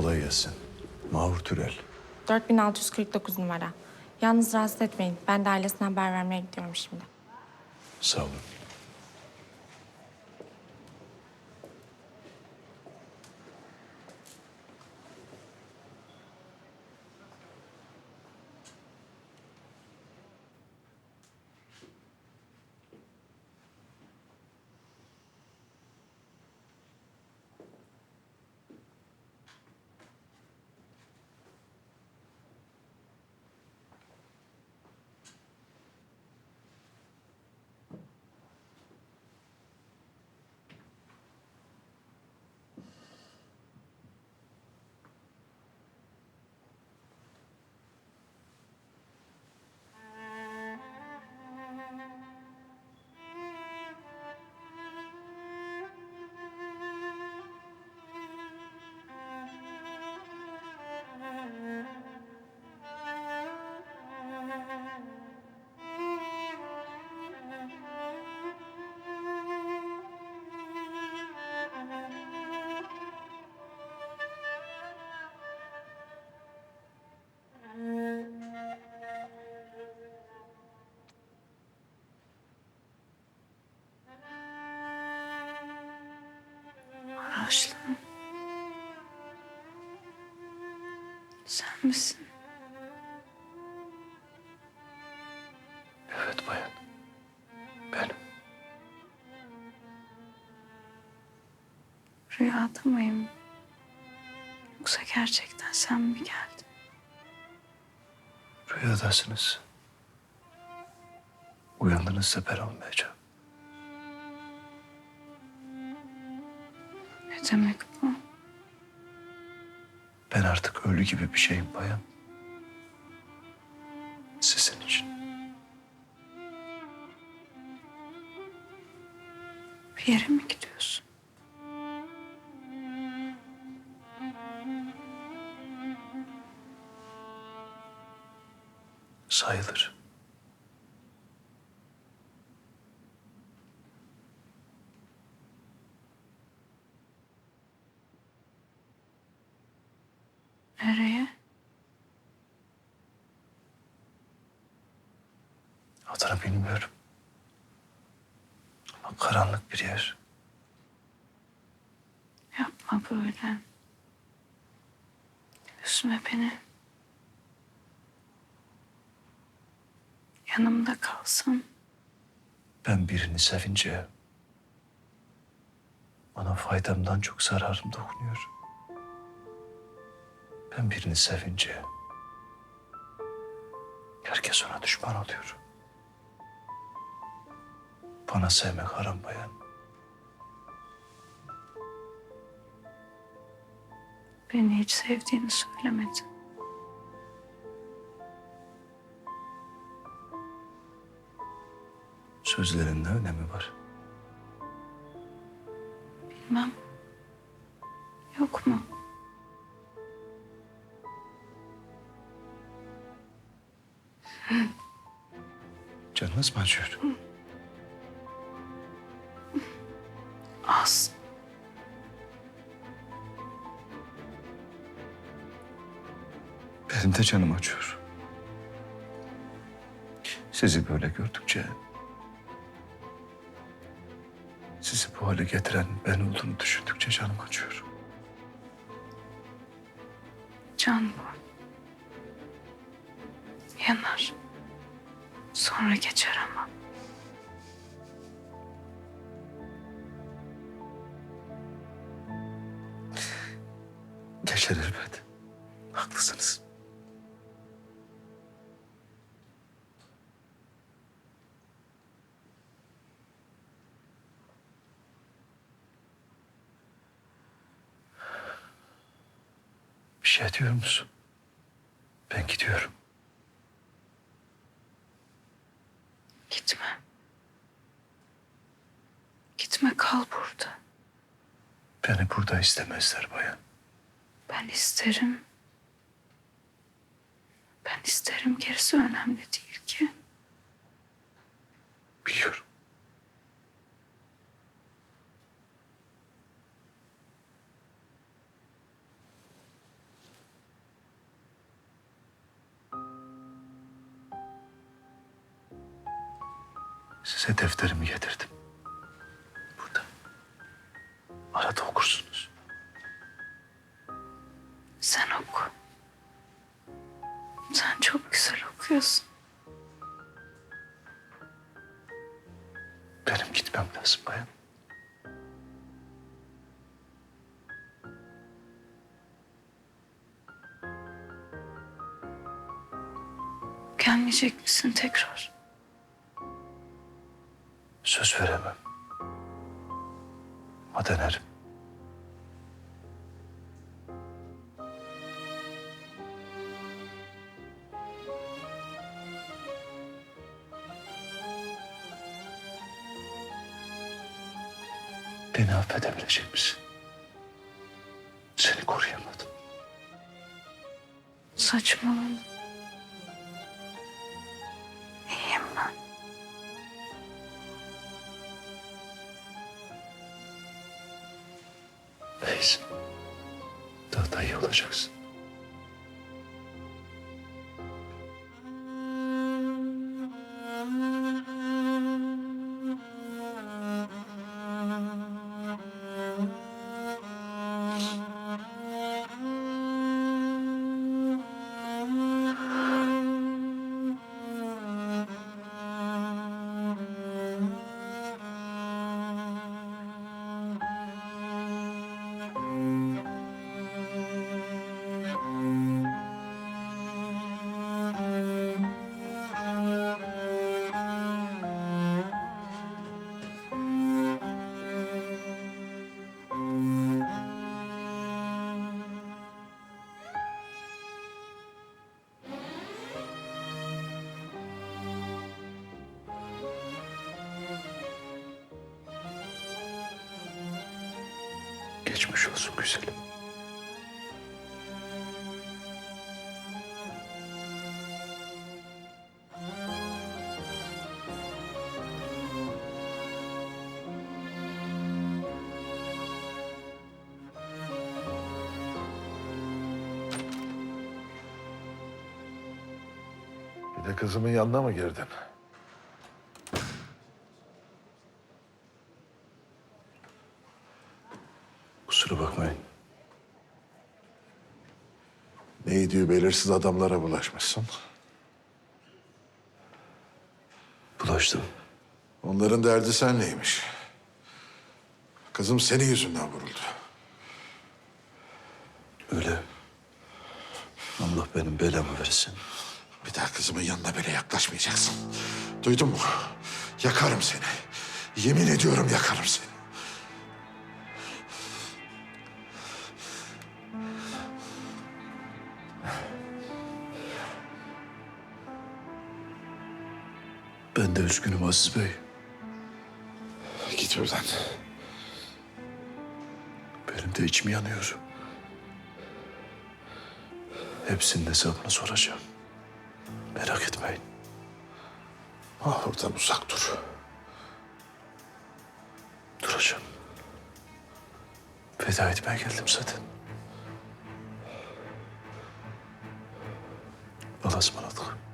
Kolay gelsin. Mahur Türel. 4649 numara. Yalnız rahatsız etmeyin. Ben de ailesine haber vermeye gidiyorum şimdi. Sağ olun. Aslı. Sen misin? Evet bayan. Benim. Rüyada mıyım? Yoksa gerçekten sen mi geldin? Rüyadasınız. Uyandığınızda ben olmayacağım. Ne demek bu? Ben artık ölü gibi bir şeyim bayan. Sizin için. Bir yere mi gidiyorsun? Sayılır. Bilmiyorum. Ama karanlık bir yer. Yapma böyle. Üzme beni. Yanımda kalsın. Ben birini sevince bana faydamdan çok zararım dokunuyor. Ben birini sevince herkes ona düşman oluyor. Bana sevmek haram bayan. Beni hiç sevdiğini söylemedin. Sözlerin ne önemi var? Bilmem. Yok mu? Canınız mı acıyor? Az. De canım acıyor. Sizi böyle gördükçe... ...sizi bu hale getiren ben olduğunu düşündükçe canım acıyor. Can bu. Yanar. Sonra geçer ama. Geçer elbet. Haklısınız. Bir şey diyor musun? Ben gidiyorum. Gitme. Gitme kal burada. Beni burada istemezler bayan. Ben isterim. Ben isterim gerisi önemli değil ki. Biliyorum. Size defterimi getirdim. Burada. Arada okursunuz. Sen oku. Sen çok güzel okuyorsun. Benim gitmem lazım bayan. Gelmeyecek misin tekrar? Söz veremem. Ama denerim. Beni affedebilecek misin? Seni koruyamadım. Saçmalama. Reis. Daha da iyi olacaksın. Geçmiş olsun güzelim. Bir de kızımın yanına mı girdin? Kusura bakmayın. Ne diyor belirsiz adamlara bulaşmışsın. Bulaştım. Onların derdi sen neymiş? Kızım senin yüzünden vuruldu. Öyle. Allah benim belamı versin. Bir daha kızımın yanına böyle yaklaşmayacaksın. Duydun mu? Yakarım seni. Yemin ediyorum yakarım seni. Ben de üzgünüm Aziz Bey. Git buradan. Benim de içim yanıyor. Hepsinin hesabını soracağım. Merak etmeyin. Ah oradan uzak dur. Duracağım. Veda etmeye geldim zaten. Allah'a ısmarladık.